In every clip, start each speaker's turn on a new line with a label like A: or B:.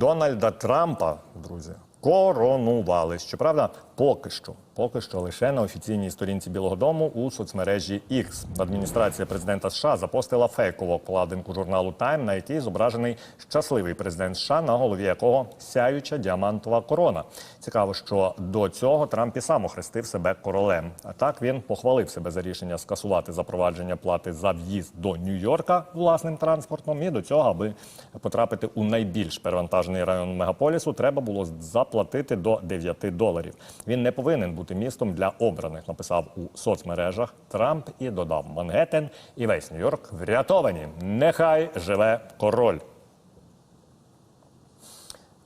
A: Дональда Трампа, друзі, коронували. Щоправда, поки що, поки що лише на офіційній сторінці Білого Дому у соцмережі X. Адміністрація президента США запостила фейкову обкладинку журналу Time, на якій зображений щасливий президент США, на голові якого сяюча діамантова корона. Цікаво, що до цього Трамп і сам охрестив себе королем. А так він похвалив себе за рішення скасувати запровадження плати за в'їзд до Нью-Йорка власним транспортом. І до цього, аби потрапити у найбільш перевантажений район мегаполісу, треба було заплатити до 9 доларів. Він не повинен бути містом для обраних, написав у соцмережах Трамп і додав Мангеттен і весь Нью-Йорк врятовані. Нехай живе король.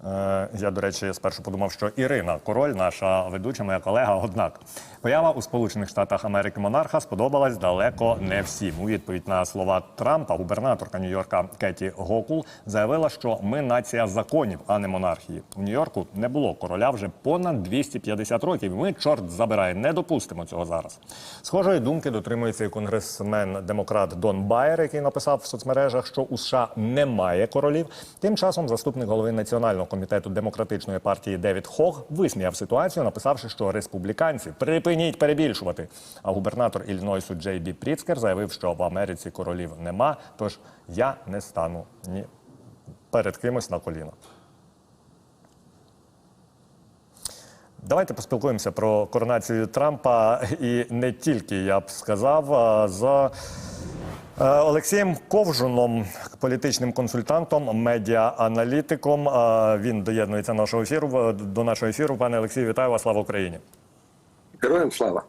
A: Е, Я, до речі, спершу подумав, що Ірина Король, наша ведуча, моя колега. Однак поява у Сполучених Штатах Америки монарха сподобалась далеко не всім. У відповідь на слова Трампа, губернаторка Нью-Йорка Кеті Гокул заявила, що ми нація законів, а не монархії. У Нью-Йорку не було короля вже понад 250 років. Ми чорт забирає, не допустимо цього зараз. Схожої думки дотримується і конгресмен демократ Дон Байер, який написав в соцмережах, що у США немає королів. Тим часом заступник голови національного комітету демократичної партії Девід Хог висміяв ситуацію, написавши, що республіканці припиніть перебільшувати. А губернатор Ільнойсу Джей Бі Пріцкер заявив, що в Америці королів нема. Тож я не стану ні перед кимось на коліна. Давайте поспілкуємося про коронацію Трампа і не тільки я б сказав а, з е, Олексієм Ковжуном, політичним консультантом, медіа-аналітиком. Е, Він доєднується до нашого ефіру. До нашого ефіру. Пане Олексію, вітаю вас! Слава Україні!
B: Героям слава.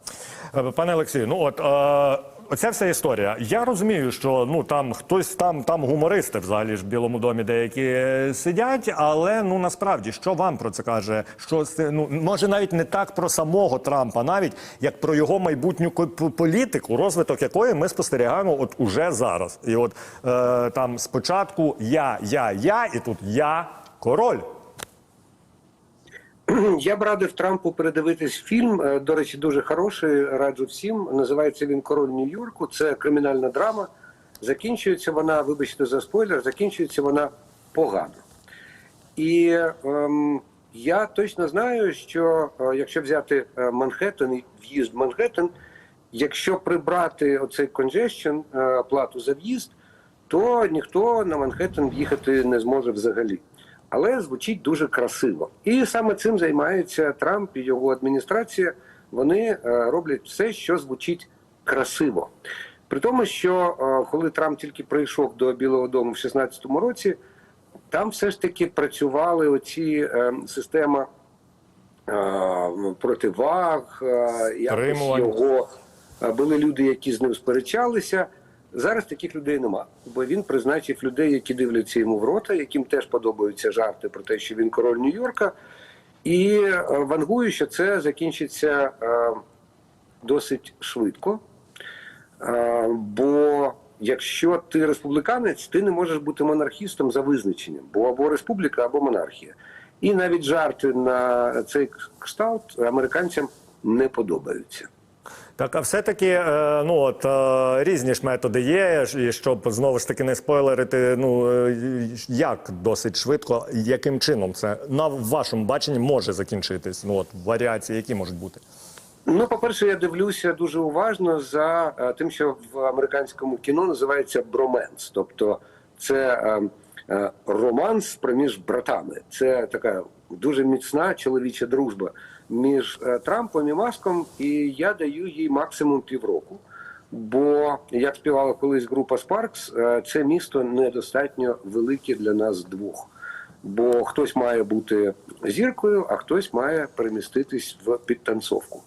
A: Е, Пане Олексію, ну от е, оця вся історія. Я розумію, що ну там хтось там, там гумористи взагалі ж в Білому домі деякі е, сидять, але ну насправді що вам про це каже? Що це, ну може навіть не так про самого Трампа, навіть як про його майбутню політику, розвиток якої ми спостерігаємо от уже зараз. І от е, там спочатку я, я, я, і тут я король.
B: Я б радив Трампу передивитись фільм. е, До речі, дуже хороший. Раджу всім. Називається він Король Нью-Йорку. Це кримінальна драма. Закінчується вона, вибачте за спойлер, закінчується вона погано. І ем, я точно знаю, що е, якщо взяти е, Манхеттен і в'їзд в Манхеттен, якщо прибрати оцей congestion, е, плату за в'їзд, то ніхто на Манхеттен в'їхати не зможе взагалі. Але звучить дуже красиво. І саме цим займається Трамп і його адміністрація. Вони е, роблять все, що звучить красиво. При тому, що е, коли Трамп тільки прийшов до Білого Дому в 2016 році, там все ж таки працювали оці е, система е, противаг, е, якось його були люди, які з ним сперечалися. Зараз таких людей нема, бо він призначив людей, які дивляться йому в рота, яким теж подобаються жарти про те, що він король Нью-Йорка, і е, вангую, що це закінчиться е, досить швидко. Е, Бо якщо ти республіканець, ти не можеш бути монархістом за визначенням, бо або республіка, або монархія. І навіть жарти на цей кшталт американцям не подобаються.
A: Так, а все-таки е, ну от е, різні ж методи є, і щоб знову ж таки не спойлерити. Ну е, як досить швидко, яким чином це на вашому баченні може закінчитись? Ну от варіації, які можуть бути?
B: Ну, по-перше, я дивлюся дуже уважно за тим, що в американському кіно називається броменс. Тобто це романс проміж братами. Це така дуже міцна чоловіча дружба між е, Трампом і Маском, і я даю їй максимум півроку. Бо як співала колись група Спаркс, е, це місто недостатньо велике для нас двох. Бо хтось має бути зіркою, а хтось має переміститись в підтанцовку.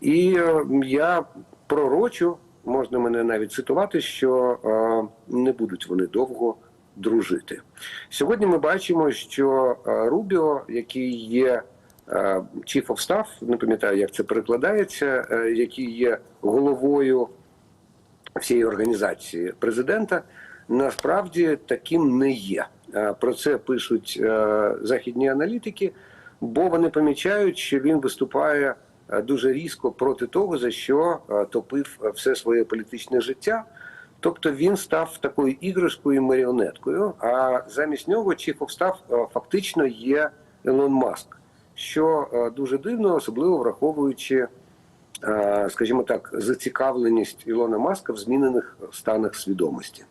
B: І е, я пророчу, можна мене навіть цитувати, що е, не будуть вони довго дружити. Сьогодні ми бачимо, що е, Рубіо, який є е, Chief of Staff, не пам'ятаю, як це перекладається, е, який є головою всієї організації президента, насправді таким не є. Про це пишуть західні аналітики, бо вони помічають, що він виступає дуже різко проти того, за що топив все своє політичне життя. Тобто він став такою іграшкою маріонеткою, а замість нього of Staff е, фактично є Елон Маск, що е, дуже дивно, особливо враховуючи, е, скажімо так, зацікавленість Ілона Маска в змінених станах свідомості.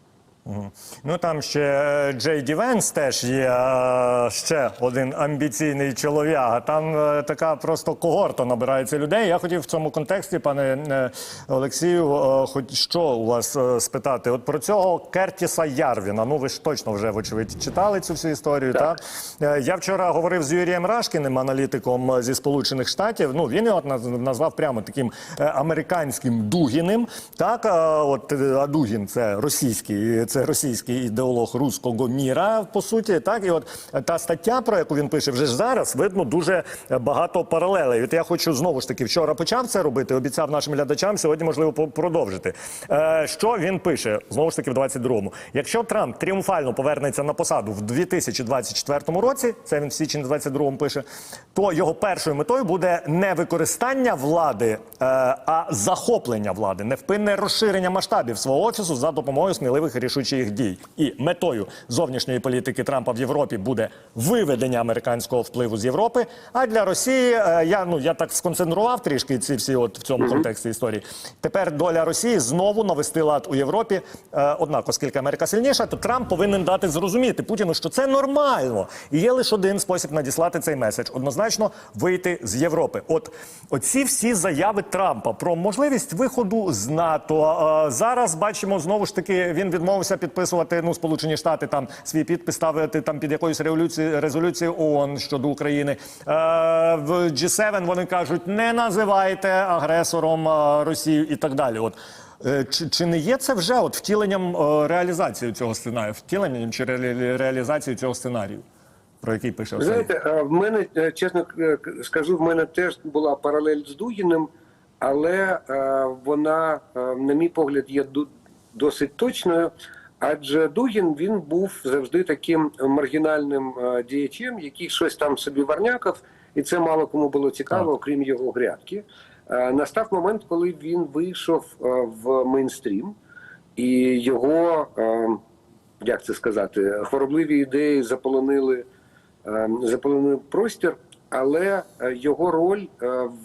A: Ну там ще е, Джей Ді Венс теж є е, ще один амбіційний чолов'яга. Там е, така просто когорта набирається людей. Я хотів в цьому контексті, пане Олексію, хоч що у вас спитати? От про цього Кертіса Ярвіна. Ну ви ж точно вже вочевидь читали цю всю історію. Так, Е, я вчора говорив з Юрієм Рашкіним, аналітиком зі Сполучених Штатів. Ну він його назвав прямо таким американським Дугіним. Так, от а Дугін це російський, це російський ідеолог руського міра, по суті. Так, і от та стаття, про яку він пише, вже ж зараз видно дуже багато паралелей. От я хочу знову ж таки вчора почав це робити. Обіцяв нашим глядачам сьогодні, можливо, продовжити. Е, що він пише знову ж таки в 22-му. Якщо Трамп тріумфально повернеться на посаду в 2024 році, це він в січні 22-му пише, то його першою метою буде не використання влади, е, а захоплення влади, невпинне розширення масштабів свого офісу за допомогою сміливих і рішучих дій. І метою зовнішньої політики Трампа в Європі буде виведення американського впливу з Європи. А для Росії е, я ну я так сконцентрував трішки ці всі, от в цьому контексті історії. Тепер доля Росії знову навести лад у Європі. Е, однак, оскільки Америка сильніша, то Трамп повинен дати зрозуміти Путіну, що це нормально, і є лише один спосіб надіслати цей меседж однозначно вийти з Європи. От оці всі заяви Трампа про можливість виходу з НАТО. е, зараз бачимо знову ж таки, він відмовився підписувати ну Сполучені Штати там свій підпис ставити там під якоюсь резолюцією резолюцією ООН щодо України. Е, в G7 вони кажуть, не називайте агресором е, Росію і так далі. От. Е, Чи, чи не є це вже от втіленням е, реалізації цього сценарію, втіленням чи ре- реалізацією цього сценарію, про який пише
B: знаєте, в мене чесно скажу, в мене теж була паралель з Дугіним, але вона, на мій погляд, є досить точною. Адже Дугін він був завжди таким маргінальним е, діячем, який щось там собі варнякав, і це мало кому було цікаво, окрім його грядки. Е, Настав момент, коли він вийшов е, в мейнстрім, і його, як це сказати, хоробливі ідеї заполонили заполонив простір, але його роль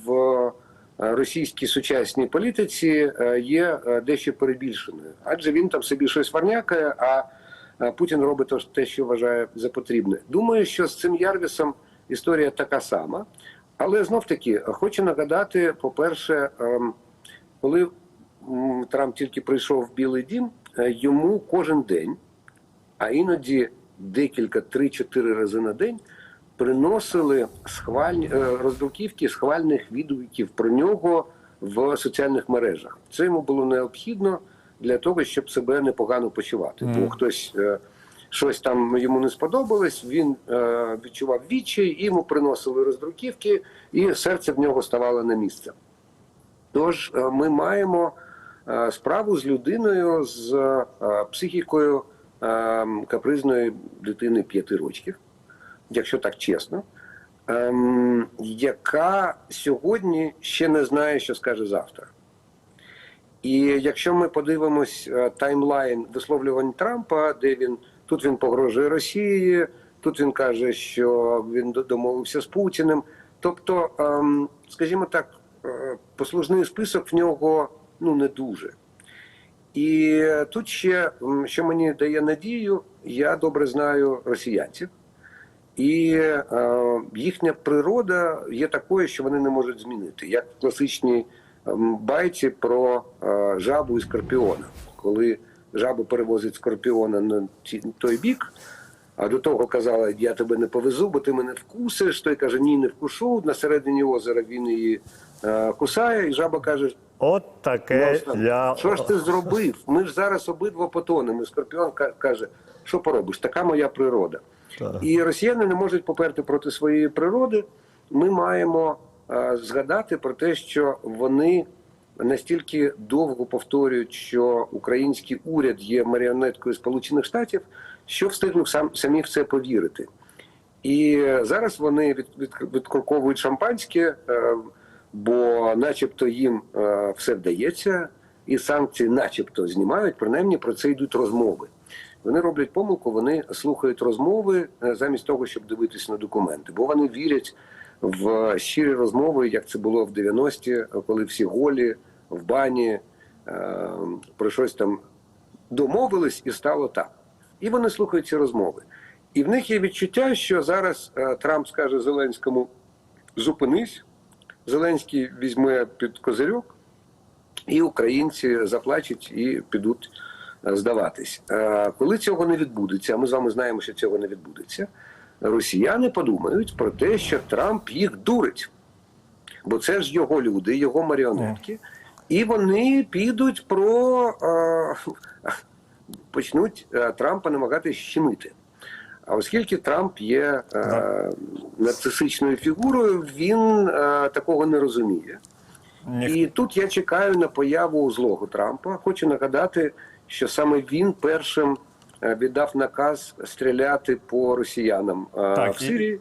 B: в російській сучасній політиці е, є е, дещо перебільшеною, адже він там собі щось варнякає, а е, Путін робить те, що вважає за потрібне. Думаю, що з цим Ярвісом історія така сама. Але знов таки хочу нагадати: по-перше, ем, коли Трамп тільки прийшов в Білий Дім, е, йому кожен день а іноді декілька, три-чотири рази на день приносили схвальні е, роздруківки схвальних відгуків про нього в соціальних мережах. Це йому було необхідно для того, щоб себе непогано почувати. Бо хтось е, щось там йому не сподобалось, він е, відчував відчай, і йому приносили роздруківки, і серце в нього ставало на місце. Тож ми маємо справу з людиною з психікою е, капризної дитини п'яти років, якщо так чесно, ем, яка сьогодні ще не знає, що скаже завтра. І якщо ми подивимось е, таймлайн висловлювань Трампа, де він тут він погрожує Росії, тут він каже, що він домовився з Путіним. Тобто, ем, скажімо так, е, послужний список в нього ну не дуже. І тут ще, що мені дає надію, я добре знаю росіянців, і е, їхня природа є такою, що вони не можуть змінити, як в класичній ем, байці про е, жабу і скорпіона, коли жабу перевозить скорпіона на той бік. А до того казала, я тебе не повезу, бо ти мене вкусиш. Той каже, ні, не вкушу. На середині озера він її е, кусає, і жаба каже,
A: От таке
B: «Ну,
A: я
B: що ж ти зробив? Ми ж зараз обидва потонемо. Скорпіон ка- каже, що поробиш? Така моя природа. І росіяни не можуть поперти проти своєї природи. Ми маємо е, згадати про те, що вони настільки довго повторюють, що український уряд є маріонеткою Сполучених Штатів, що встигнув сам самі в це повірити. І зараз вони від, від, відкруковують шампанське, е, бо, начебто, їм е, все вдається, і санкції, начебто, знімають. Принаймні про це йдуть розмови. Вони роблять помилку, вони слухають розмови е, замість того, щоб дивитися на документи, бо вони вірять в щирі розмови, як це було в 90-ті, коли всі голі в бані е, про щось там домовились і стало так. І вони слухають ці розмови. І в них є відчуття, що зараз е, Трамп скаже Зеленському: зупинись, Зеленський візьме під козирьок, і українці заплачуть і підуть здаватись. Е, Коли цього не відбудеться, а ми з вами знаємо, що цього не відбудеться. Росіяни подумають про те, що Трамп їх дурить, бо це ж його люди, його маріонетки, і вони підуть про е, почнуть е, Трампа намагатись щемити. А оскільки Трамп є е, нарцисичною фігурою, він е, такого не розуміє.
A: Ніх-
B: І тут я чекаю на появу злого Трампа. Хочу нагадати, що саме він першим е, віддав наказ стріляти по росіянам е,
A: Так,
B: в
A: і-
B: Сирії.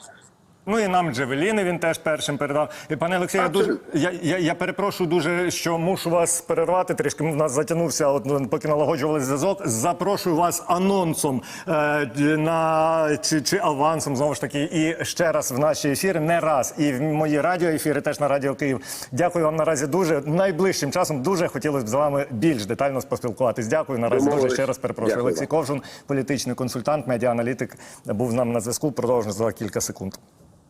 A: Ну і нам Джевеліни він теж першим передав. І, пане Олексію, я дуже я, я, я перепрошую дуже, що мушу вас перервати трішки. У нас затягнувся, от ну, поки налагоджували зв'язок. Запрошую вас анонсом е, на чи, чи авансом знову ж таки, і ще раз в наші ефіри, не раз, і в мої радіоефіри, теж на радіо Київ. Дякую вам наразі дуже. Найближчим часом дуже хотілося б з вами більш детально поспілкуватись. Дякую наразі. Дуже ще раз перепрошую.
B: Дякую
A: Олексій. Ковжун, політичний консультант, медіааналітик, був з нами на зв'язку. Продовжуємо за кілька секунд.